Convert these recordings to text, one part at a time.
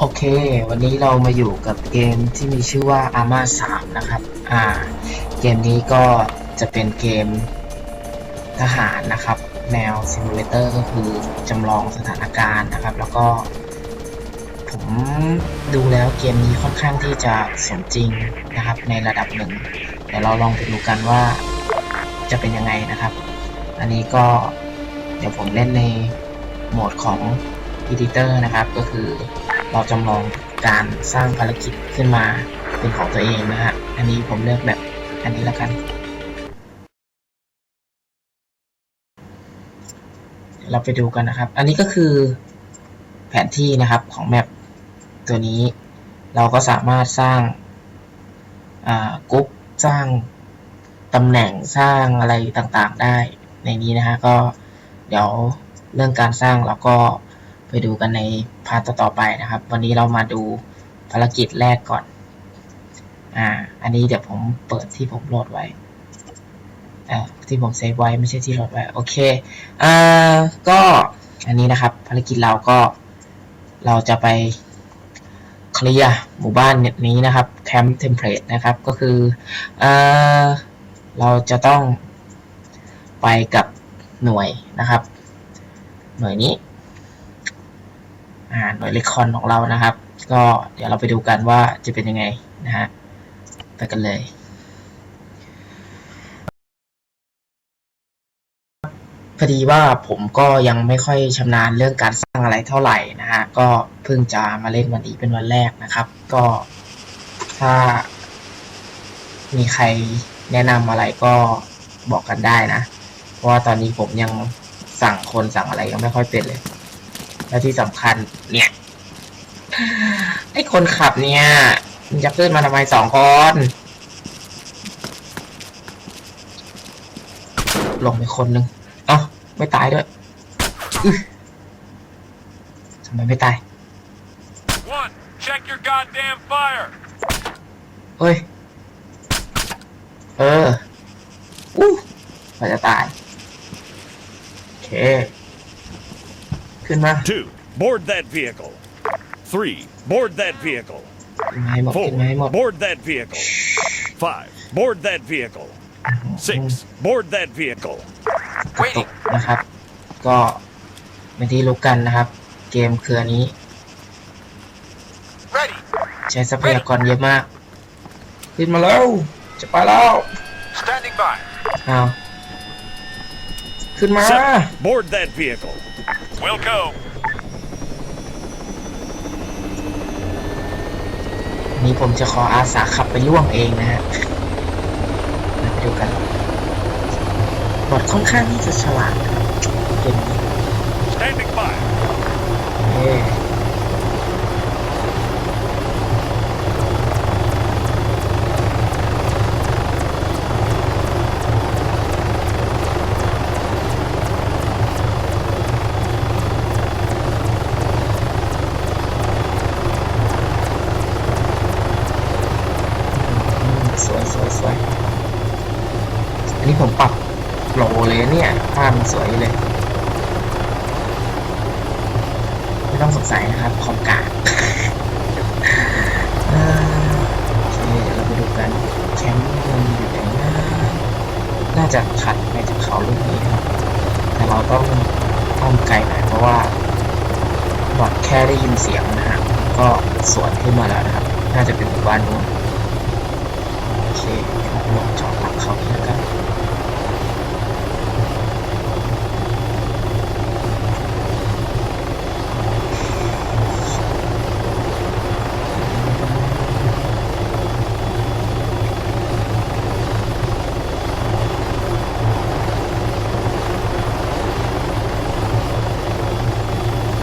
โอเค วันนี้เรามาอยู่กับเกมที่มีชื่อว่า Arma 3 นะครับ อ่า เกมนี้ก็จะเป็นเกมทหารนะครับ แนวซิมูเลเตอร์ก็คือจำลองสถานการณ์นะครับ แล้วก็ ผมดูแล้วเกมนี้ค่อนข้างที่จะสมจริงนะครับ ในระดับหนึ่ง เดี๋ยวเราลองไปดูกันว่าจะเป็นยังไงนะครับ อันนี้ก็เดี๋ยวผมเล่นในโหมดของ Editor นะครับ ก็คือ เราจำลองการสร้างภารกิจขึ้นมาเป็นของตัวเองนะฮะ อันนี้ผมเลือกแบบอันนี้แล้วกัน เราไปดูกันนะครับ อันนี้ก็คือแผนที่นะครับของแมปตัวนี้ เราก็สามารถสร้างกรุ๊ปสร้างตำแหน่งสร้างอะไรต่างๆได้ในนี้นะฮะก็เดี๋ยวเรื่องการสร้างเราก็ ไปดูกันในพาร์ทต่อไปนะครับ วันนี้เรามาดูภารกิจแรกก่อน อ่า อันนี้เดี๋ยวผมเปิดที่ผมโหลดไว้อ่าที่ผมเซฟไว้ไม่ใช่ที่โหลดไว้ โอเค อ่า ก็อันนี้นะครับ ภารกิจเราก็เราจะไปเคลียร์หมู่บ้านนี้นะครับแคมป์เทมเพลตนะครับ ก็คืออ่าเราจะต้องไปกับหน่วยนะครับ หน่วยนี้ หน่วยเลคอนของเรานะครับ ก็เดี๋ยวเราไปดูกันว่าจะเป็นยังไงนะฮะไปกันเลย พอดีว่าผมก็ยังไม่ค่อยชำนาญเรื่องการสร้างอะไรเท่าไหร่นะฮะ ก็เพิ่งจะมาเล่นวันนี้เป็นวันแรกนะครับ ก็ถ้ามีใครแนะนำอะไรก็บอกกันได้นะ เพราะว่าตอนนี้ผมยังสั่งคนสั่งอะไรยังไม่ค่อยเป็นเลย และที่สำคัญเนี่ยไอ้คนขับเนี่ยมันจะขึ้นมาทำไมสองคนลงไปคนหนึ่งเอ้าไม่ตายด้วยอื้อทำไมไม่ตาย One, check your goddamn fire. เฮ้ย เอออู้กว่าจะตาย โอเค ขึ้นมา Two, board that vehicle. Three, board that vehicle. ขึ้นมาให้หมด Four, ขึ้นมาให้หมด board that vehicle. Five, board that vehicle. Six, board that vehicle. กระตุกนะครับ ก็เป็นที่รู้กันนะครับ เกมเครือนี้ Ready. ใช้ทรัพยากรเยอะมาก ขึ้นมาแล้ว จะไปแล้ว Standing by. เอาขึ้นมา Seven, board that vehicle. We'll go. วันนี้ผมจะขออาสาขับไปล่วงเองนะฮะมาดูกันบอดค่อนข้างที่จะฉลาดนะครับเกมนี้ Standing by. เอ้สวยสวยสวยอันนี้ผมปรับ โปรเลยเนี่ยภาพมันสวยเลย ไม่ต้องสงสัยนะครับคอมกากเอ่อโอเคเราไปดูกันแคมป์มันอยู่ไหนนะน่าจะถัดไปจากเขาลูกนี้ครับ แต่เราต้องอ้อมไกลหน่อยเพราะว่าบอดแค่ได้ยินเสียงนะฮะก็สวนขึ้นมาแล้วนะครับ น่าจะเป็นหมู่บ้านนู้นโอเคเราลงจอดหลังเขานี้แล้วกัน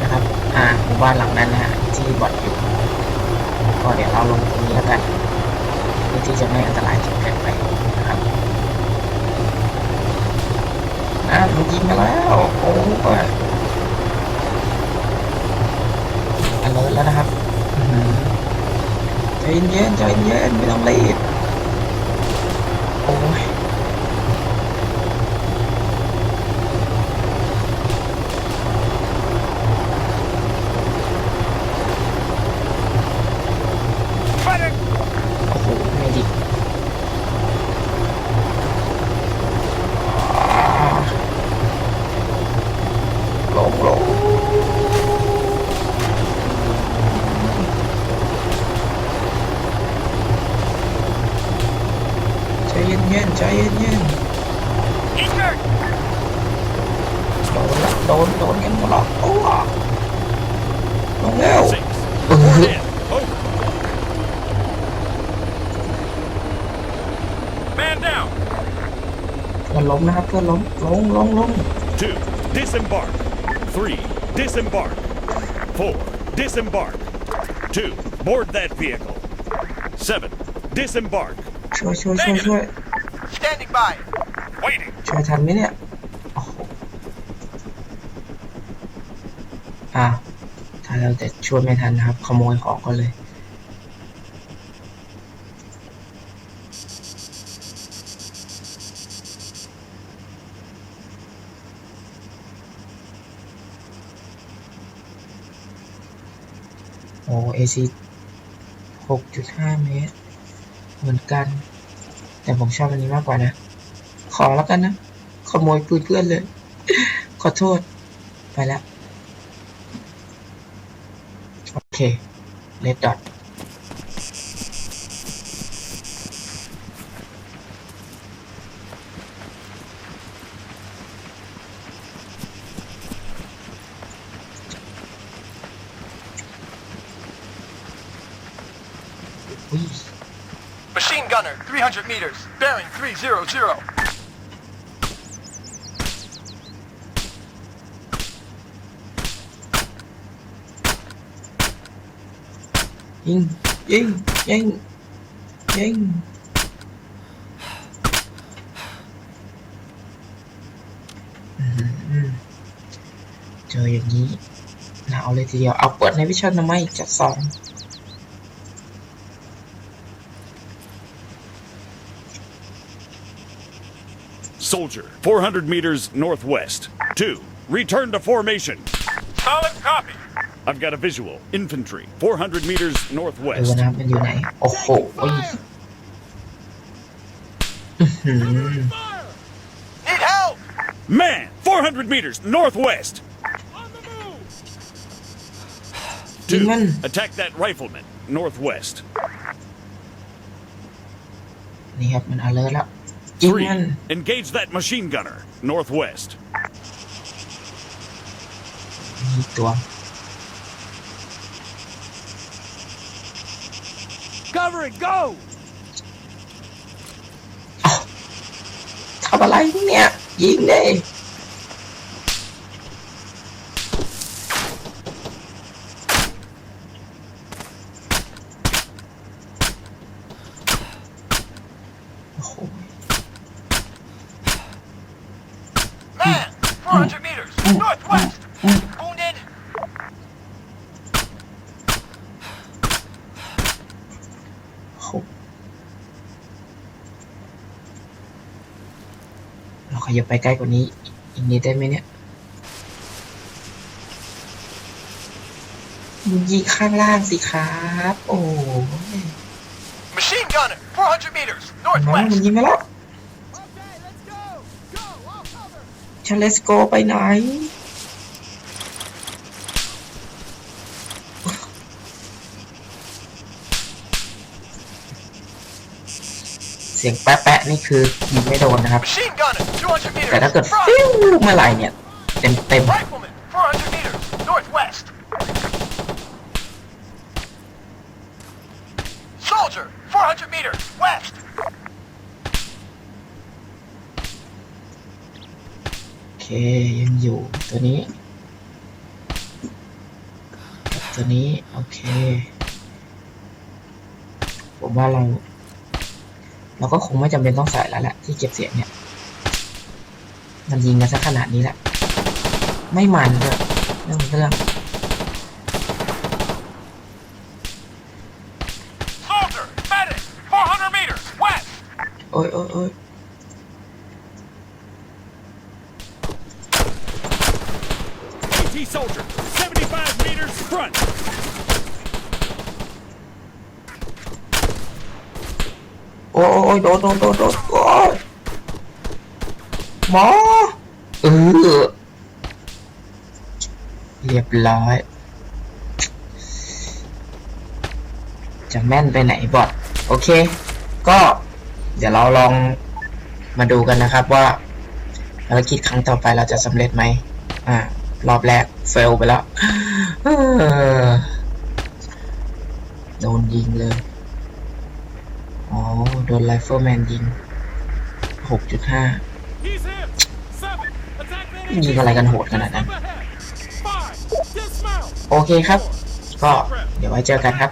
นะครับ อ่าหมู่ บ้านหลังนั้นนะฮะที่บอดอยู่ ก็เดี๋ยวเราลงตรงนี้แล้วกันเพื่อที่จะไม่อันตรายจนเกินไปนะครับอ่ามันยิงมาแล้วโอ้ยอันเลิศแล้วนะครับใจเย็นๆใจเย็นไม่ต้องรีบ โอ้ลงแล้ว Six. Uh-huh. Board in. Over. Man down. เพื่อนล้มนะครับ เพื่อนล้ม ลงลงลง Two. Disembark. Three. Disembark. Four. Disembark. Two. Board that vehicle. Seven. Disembark. ช่วยช่วยช่วยช่วย Standing by. Waiting. ช่วยทันไหมเนี่ย ่ะถ้าเราจะช่วยไม่ทันนะครับ ขโมยของก็เลยโอ้เอซีหกจุดห้าเมตร เหมือนกัน แต่ผมชอบอันนี้มากกว่านะ ขอแล้วกันนะ ขโมยปืนเพื่อนเลย ขอโทษ ไปแล้ว โอเคเลดดอทอุ้ย Machine gunner, 300 meters. Bearing 300. ยิงยิงยิงยิงอื้อหือเจออย่างนี้หนาวเลยทีเดียว เอาเปิดในวิชั่นทำไมจัดสอง Soldier. 400 meters northwest. Two. Return to formation. Solid copy. I've got a visual. Infantry. 400 meters ดู northwest. นะครับมันอยู่ไหน โอ้โหอื้อหือ Need help. Man, 400 meters northwest. Two, Demon. attack that rifleman northwest. นี่ครับมันอเลอร์แล้วยิง Three, มัน engage that machine gunner northwest. มีตัว Cover it. Go. ทำอะไรเนี่ย ยิงเลยโอ้โห Man, 400 meters. Northwest. Wounded. โอ้โห เราขยับไปใกล้กว่านี้อีกนิดได้ไหมเนี่ยมึงยิงข้างล่างสิครับ โอ้ย Machine gunner, 400 meters. น้องมัน Northwest. ยิงไปแล้ว Okay, let's go. Go. I'll cover. ฉันเลสโกไปไหน เสียงแป๊ะๆนี่คือยิงไม่โดนนะครับ Machine gunner, 200 meters. แต่ถ้าเกิด Front. ฟิวเมื่อไหร่เนี่ย เต็มเต็ม Rifleman, 400 meters. Northwest. Soldier, 400 meters. West. โอเคยังอยู่ตัวนี้ ตัวนี้ โอเค ผมว่าเรา เราก็คงไม่จำเป็นต้องใส่แล้วแหละที่เก็บเสียงเนี่ย มันยิงกันสักขนาดนี้แหละ ไม่มันเลยเรื่องของเรื่อง Soldier, medic, 400 meters. West. โอ้ยโอ้ยโอ้ย AT soldier, 75 meters front. อ้ยโอ้ยโดนโดนโดนโดนโอ้ยหมอเออเรียบร้อย จะแม่นไปไหนบอทโอเค ก็เดี๋ยวเราลองมาดูกันนะครับว่าภารกิจครั้งต่อไปเราจะสำเร็จไหมอ่ารอบแรกเฟลไปแล้วโดนยิงเลย โดนไรเฟอร์แมนยิง6.5 He's hit. Seven. Attack that ยิงอะไรกันโหดขนาดนั้น โอเคครับ ก็เดี๋ยวไว้เจอกันครับ